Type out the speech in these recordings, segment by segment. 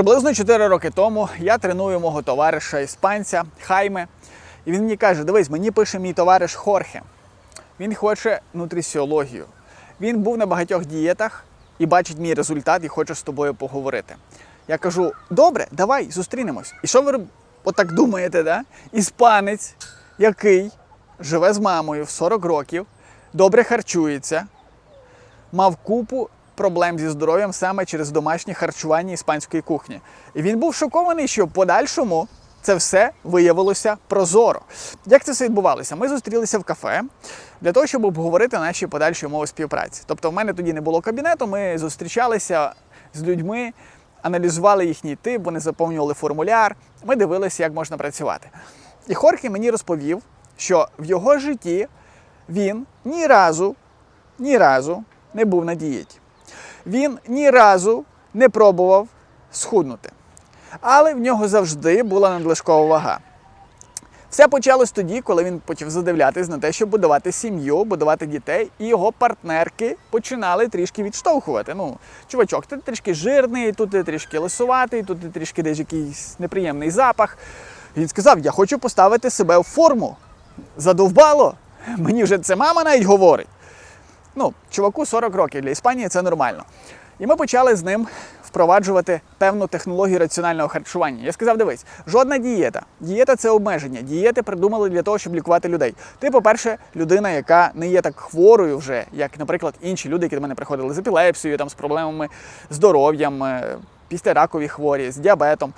Приблизно 4 роки тому я треную мого товариша іспанця Хайме. І він мені каже: дивись, мені пише мій товариш Хорхе. Він хоче нутрисіологію. Він був на багатьох дієтах і бачить мій результат і хоче з тобою поговорити. Я кажу: добре, давай зустрінемось. І що ви отак думаєте, да? Іспанець, який живе з мамою в 40 років, добре харчується, мав купу проблем зі здоров'ям саме через домашнє харчування іспанської кухні. І він був шокований, що в подальшому це все виявилося прозоро. Як це все відбувалося? Ми зустрілися в кафе для того, щоб обговорити наші подальші умови співпраці. Тобто, в мене тоді не було кабінету, ми зустрічалися з людьми, аналізували їхній тип, вони заповнювали формуляр, ми дивилися, як можна працювати. І Хорхе мені розповів, що в його житті він ні разу, ні разу не був на дієті. Він ні разу не пробував схуднути. Але в нього завжди була надлишкова вага. Все почалось тоді, коли він почав задивлятись на те, щоб будувати сім'ю, будувати дітей, і його партнерки починали трішки відштовхувати. Ну, чувачок, ти трішки жирний, тут ти трішки лисуватий, тут ти трішки десь якийсь неприємний запах. Він сказав: Я хочу поставити себе в форму. Задовбало. Мені вже це мама навіть говорить. Ну, чуваку 40 років для Іспанії це нормально. І ми почали з ним впроваджувати певну технологію раціонального харчування. Я сказав: дивись, жодна дієта. Дієта це обмеження. Дієти придумали для того, щоб лікувати людей. Ти, по-перше, людина, яка не є так хворою вже, як, наприклад, інші люди, які до мене приходили з епілепсією, там, з проблемами здоров'ям, е, післяракові хворі, з діабетом.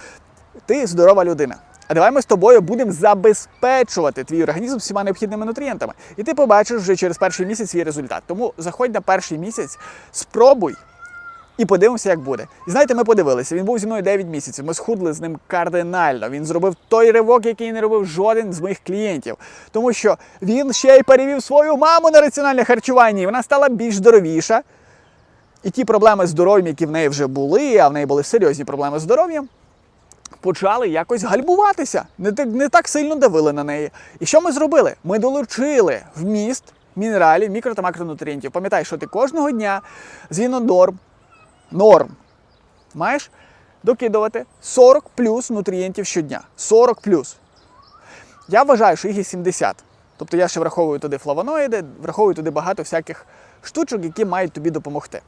Ти здорова людина. А давай ми з тобою будемо забезпечувати твій організм всіма необхідними нутрієнтами. І ти побачиш вже через перший місяць свій результат. Тому заходь на перший місяць, спробуй і подивимося, як буде. І знаєте, ми подивилися. Він був зі мною 9 місяців. Ми схудли з ним кардинально. Він зробив той ривок, який не робив жоден з моїх клієнтів. Тому що він ще й перевів свою маму на раціональне харчування, і вона стала більш здоровіша. І ті проблеми з здоров'ям, які в неї вже були, а в неї були серйозні проблеми з здоров'ям, почали якось гальмуватися. Не так, не так сильно давили на неї. І що ми зробили? Ми долучили вміст мінералів, мікро та макронутрієнтів. Пам'ятай, що ти кожного дня згідно норм, норм маєш докидувати 40 плюс нутрієнтів щодня. 40 плюс. Я вважаю, що їх є 70. Тобто я ще враховую туди флавоноїди, враховую туди багато всяких штучок, які мають тобі допомогти.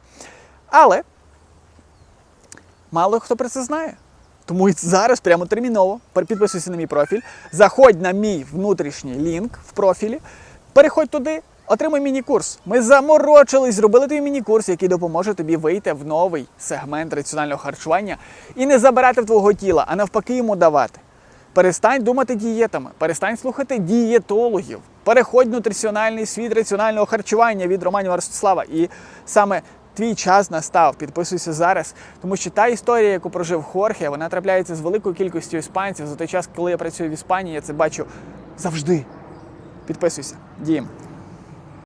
Але мало хто про це знає. Тому зараз прямо терміново підписуйся на мій профіль, заходь на мій внутрішній лінк в профілі, переходь туди, отримай міні-курс. Ми заморочились, зробили тобі міні-курс, який допоможе тобі вийти в новий сегмент раціонального харчування і не забирати в твого тіла, а навпаки йому давати. Перестань думати дієтами, перестань слухати дієтологів. Переходь в нутриціональний світ раціонального харчування від Романів Ростислава. І саме твій час настав. Підписуйся зараз, тому що та історія, яку прожив Хорхе, вона трапляється з великою кількістю іспанців. За той час, коли я працюю в Іспанії, я це бачу завжди. Підписуйся. Діємо.